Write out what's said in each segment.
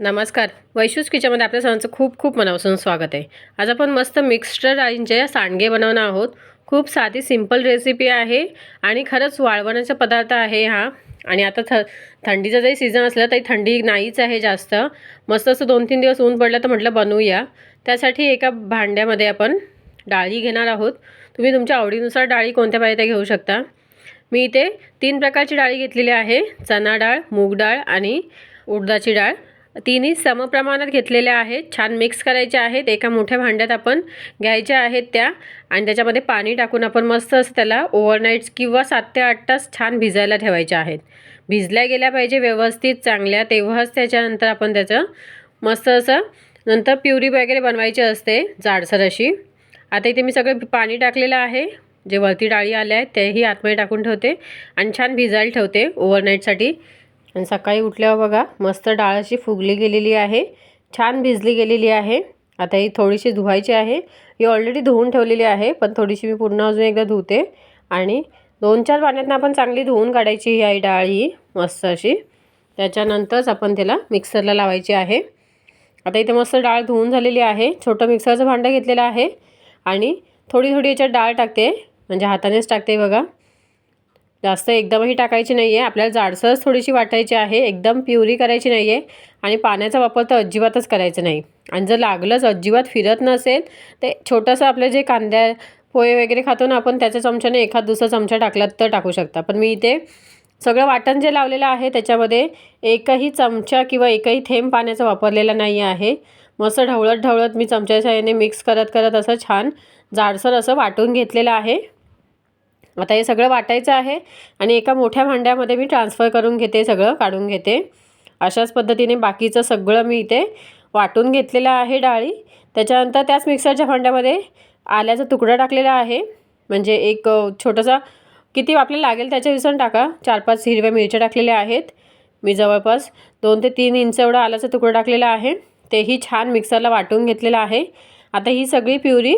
नमस्कार. वैशूज किचनमध्ये आपल्या सर्वांचं खूप खूप मनापासून स्वागत आहे. आज आपण मस्त मिक्स्टर डाळींचे सांडगे बनवणार आहोत. खूप साधी सिंपल रेसिपी आहे आणि खरंच वाळवण्याचा पदार्थ आहे हा. आणि आता थ थंडीचा जरी सीझन असला तरी थंडी नाहीच आहे जास्त. मस्त असं दोन तीन दिवस ऊन पडलं तर म्हटलं बनवूया. त्यासाठी एका भांड्यामध्ये आपण डाळी घेणार आहोत. तुम्ही तुमच्या आवडीनुसार डाळी कोणत्या पाहिजे त्या घेऊ शकता. मी इथे तीन प्रकारची डाळी घेतलेली आहे. चणा डाळ मूग डाळ आणि उडदाची डाळ. तिन्ही समप्रमाणात घेतलेल्या आहेत. छान मिक्स करायच्या आहेत. एका मोठ्या भांड्यात आपण घ्यायच्या आहेत त्या. आणि त्याच्यामध्ये पाणी टाकून आपण मस्त असं त्याला ओव्हरनाईट्स किंवा सात ते आठ तास छान भिजायला ठेवायच्या आहेत. भिजल्या गेल्या पाहिजे व्यवस्थित चांगल्या. तेव्हाच त्याच्यानंतर आपण त्याचं मस्त असं नंतर प्युरी वगैरे बनवायची असते जाडसर अशी. आता इथे मी सगळं पाणी टाकलेलं आहे. जे वरती डाळी आल्या आहेत तेही आतमध्ये टाकून ठेवते. आणि छान भिजायला ठेवते ओव्हरनाईटसाठी आणि सकाळी उठल्यावर बघा मस्त डाळ अशी फुगली गेलेली आहे. छान भिजली गेलेली आहे. आता ही थोडीशी धुवायची आहे. ही ऑलरेडी धुवून ठेवलेली आहे पण थोडीशी मी पुन्हा अजून एकदा धुते. आणि दोन चार पाण्यातनं आपण चांगली धुवून काढायची ही आई डाळ ही मस्त अशी. त्याच्यानंतरच आपण त्याला मिक्सरला लावायची आहे. आता इथे मस्त डाळ धुवून झालेली आहे. छोटं मिक्सरचं भांडं घेतलेलं आहे. आणि थोडी थोडी याच्यात डाळ टाकते. म्हणजे हातानेच टाकते बघा. जास्त एकदमही टाकायची नाही आहे आपल्याला जाडसरच थोडीशी वाटायची आहे. एकदम प्युरी करायची नाही आहे आणि पाण्याचा वापर तर अजिबातच करायचा नाही. आणि जर लागलंच अजिबात फिरत नसेल ते छोटंसं आपलं जे कांद्या पोहे वगैरे खातो ना आपण त्याच्या चमच्याने एखाद दुसरा चमचा टाकला तर टाकू शकता. पण मी इथे सगळं वाटण जे लावलेलं आहे त्याच्यामध्ये एकही चमचा किंवा एकही थेंब पाण्याचा वापरलेला नाही आहे. मस्त ढवळत ढवळत मी चमच्याच्या याने मिक्स करत करत असं छान जाडसर असं वाटून घेतलेलं आहे. आता हे सगळं वाटायचं आहे आणि एका मोठ्या भांड्यामध्ये मी ट्रान्सफर करून घेते सगळं काढून घेते. अशाच पद्धतीने बाकीचं सगळं मी इथे वाटून घेतलेलं आहे डाळी. त्याच्यानंतर त्याच मिक्सरच्या भांड्यामध्ये आल्याचा तुकडा टाकलेला आहे. म्हणजे एक छोटासा किती आपल्याला लागेल त्याच्यानुसार टाका. चार पाच हिरव्या मिरच्या टाकलेल्या आहेत. मी जवळपास दोन ते तीन इंच एवढा आल्याचा तुकडा टाकलेला आहे. तेही छान मिक्सरला वाटून घेतलेलं आहे. आता ही सगळी प्युरी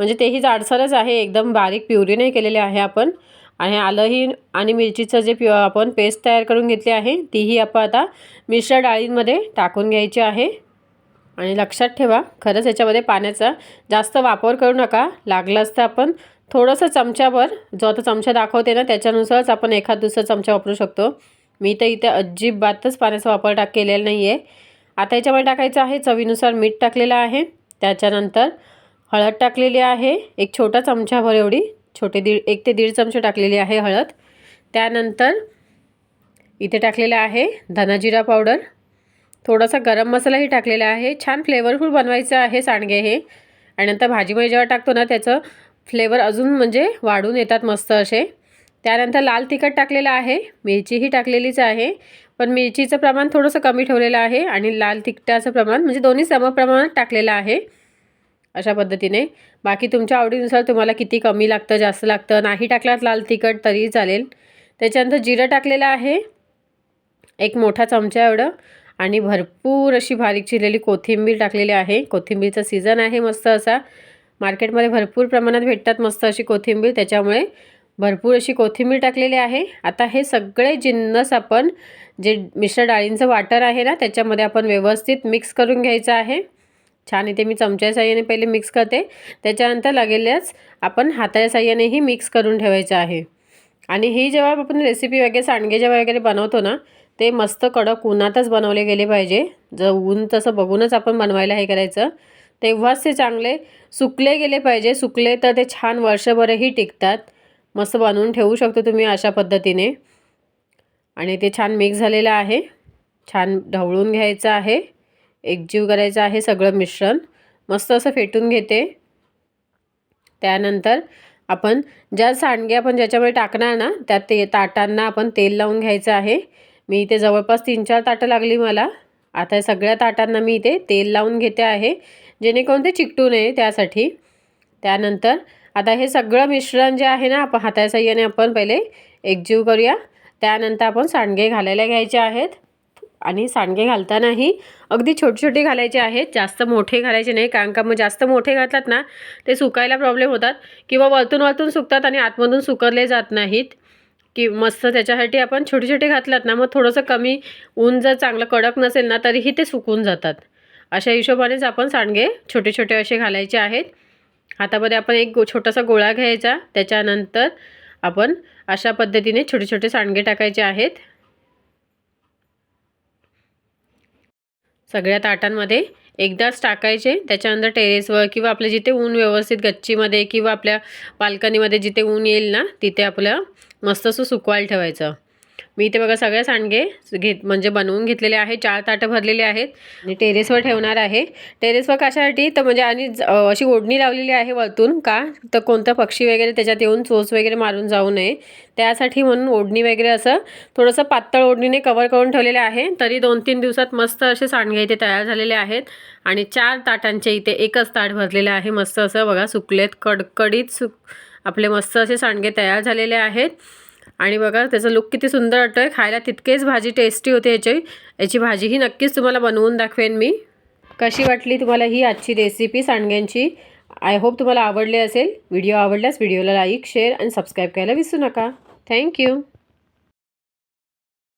म्हणजे तेही जाडसरच आहे एकदम बारीक प्युरी नाही केलेली आहे आपण. आणि आलंही आणि मिरचीचं जे प्यु आपण पेस्ट तयार करून घेतली आहे तीही आपण आता मिश्र डाळींमध्ये टाकून घ्यायची आहे. आणि लक्षात ठेवा खरंच याच्यामध्ये पाण्याचा जास्त वापर करू नका. लागलं असतं आपण थोडंसं चमच्यावर जो आता चमचा दाखवते ना त्याच्यानुसारच आपण एखाद दुसरा चमचा वापरू शकतो. मी तर इथे अजिबातच पाण्याचा वापर टाक केलेला नाही आहे आता याच्यामध्ये टाकायचं आहे चवीनुसार मीठ टाकलेलं आहे. त्याच्यानंतर हळद टाकलेली आहे. एक छोटा चमचाभर एवढी छोटे दीड एक ते दीड चमचे टाकलेली आहे हळद. त्यानंतर इथे टाकलेलं आहे धनाजिरा पावडर. थोडासा गरम मसालाही टाकलेला आहे. छान फ्लेवरफुल बनवायचं आहे सांडगे हे. आणि नंतर भाजीमध्ये जेव्हा टाकतो ना त्याचं फ्लेवर अजून म्हणजे वाढून येतात मस्त असे. त्यानंतर लाल तिखट टाकलेलं आहे. मिरचीही टाकलेलीच आहे. पण मिरचीचं प्रमाण थोडंसं कमी ठेवलेलं आहे आणि लाल तिखटाचं प्रमाण म्हणजे दोन्ही समप्रमाणात टाकलेलं आहे. अशा पद्धतीने. बाकी तुमच्या आवडीनुसार तुम्हाला किती कमी लागतं जास्त लागतं नाही टाकलात लाल तिखट तरी चालेल. त्याच्यानंतर जिरं टाकलेलं आहे. एक मोठा चमचा एवढं. आणि भरपूर अशी बारीक चिरलेली कोथिंबीर टाकलेली आहे. कोथिंबीरचा सीझन आहे मस्त असा. मार्केटमध्ये भरपूर प्रमाणात भेटतात मस्त अशी कोथिंबीर. त्याच्यामुळे भरपूर अशी कोथिंबीर टाकलेली आहे. आता हे सगळे जिन्नस आपण जे मिश्र डाळींचं वाटर आहे ना त्याच्यामध्ये आपण व्यवस्थित मिक्स करून घ्यायचं आहे. छान इथे मी चमच्या साह्याने पहिले मिक्स करते. त्याच्यानंतर लगेलच आपण हाताच्या साह्यानेही मिक्स करून ठेवायचं आहे. आणि ही जेव्हा आपण रेसिपी वगैरे सांडगे जेव्हा वगैरे बनवतो ना ते मस्त कडक उन्हातच बनवले गेले पाहिजे. जर ऊन तसं बघूनच आपण बनवायला हे करायचं. तेव्हाच ते चांगले सुकले गेले पाहिजे. सुकले तर ते छान वर्षभरही टिकतात. मस्त बनवून ठेवू शकतो तुम्ही अशा पद्धतीने. आणि ते छान मिक्स झालेलं आहे. छान ढवळून घ्यायचं आहे. एकजीव करायचं आहे सगळं मिश्रण. मस्त असं फेटून घेते. त्यानंतर आपण ज्या सांडगे आपण ज्याच्यामध्ये टाकणार ना त्या ते ताटांना आपण तेल लावून घ्यायचं आहे. मी इथे जवळपास तीन चार ताटं लागली मला. आता सगळ्या ताटांना मी इथे तेल लावून घेते आहे जेणेकरून ते चिकटू नये त्यासाठी. त्यानंतर आता हे सगळं मिश्रण जे आहे ना आपण हाताच्या आपण पहिले एकजीव करूया. त्यानंतर आपण सांडगे घालायला घ्यायचे आहेत. आणि सांडगे घालतानाही अगदी छोटे छोटे घालायचे आहेत. जास्त मोठे घालायचे नाही कारण का मग जास्त मोठे घातलात ना ते सुकायला प्रॉब्लेम होतात. किंवा वरतून वरतून सुकतात आणि आतमधून सुकरले जात नाहीत. की मस्त त्याच्यासाठी आपण छोटे छोटे घातलात ना मग थोडंसं कमी ऊन जर चांगलं कडक नसेल ना तरीही ते सुकून जातात. अशा हिशोबानेच आपण सांडगे छोटे छोटे असे घालायचे आहेत. हातामध्ये आपण एक गो छोटासा गोळा घ्यायचा. त्याच्यानंतर आपण अशा पद्धतीने छोटे छोटे सांडगे टाकायचे आहेत. सगळ्या ताटांमध्ये एकदाच टाकायचे. त्याच्यानंतर टेरेसवर किंवा आपलं जिथे ऊन व्यवस्थित गच्चीमध्ये किंवा आपल्या बाल्कनीमध्ये जिथे ऊन येईल ना तिथे आपलं मस्त असं सुकवायला ठेवायचं. मी इथे बघा सगळे सांडगे घेत म्हणजे बनवून घेतलेले आहे चार ताटं भरलेले आहेत. आणि टेरेसवर ठेवणार आहे. टेरेसवर कशासाठी? तर म्हणजे आणि ज- अशी ओढणी लावलेली आहे वरतून का? तर कोणता पक्षी वगैरे त्याच्यात येऊन चोच वगैरे मारून जाऊ नये. त्यासाठी म्हणून ओढणी वगैरे असं थोडंसं पातळ ओढणीने कवर करून ठेवलेले आहे. तरी दोन तीन दिवसात मस्त असे सांडगे इथे तयार झालेले आहेत. आणि चार ताटांचे इथे एकच ताट भरलेले आहे. मस्त असं बघा सुकलेत कडकडीत सुक आपले मस्त असे सांडगे तयार झालेले आहेत. आणि बघा त्याचा लुक किती सुंदर वाटतोय. खायला तितकेच भाजी टेस्टी होते याची. याची भाजीही नक्कीच तुम्हाला बनवून दाखवेन मी. कशी वाटली तुम्हाला ही आजची रेसिपी सांडग्यांची? आय होप तुम्हाला आवडले असेल. व्हिडिओ आवडल्यास व्हिडिओला लाईक शेअर आणि सबस्क्राईब करायला विसरू नका. थँक्यू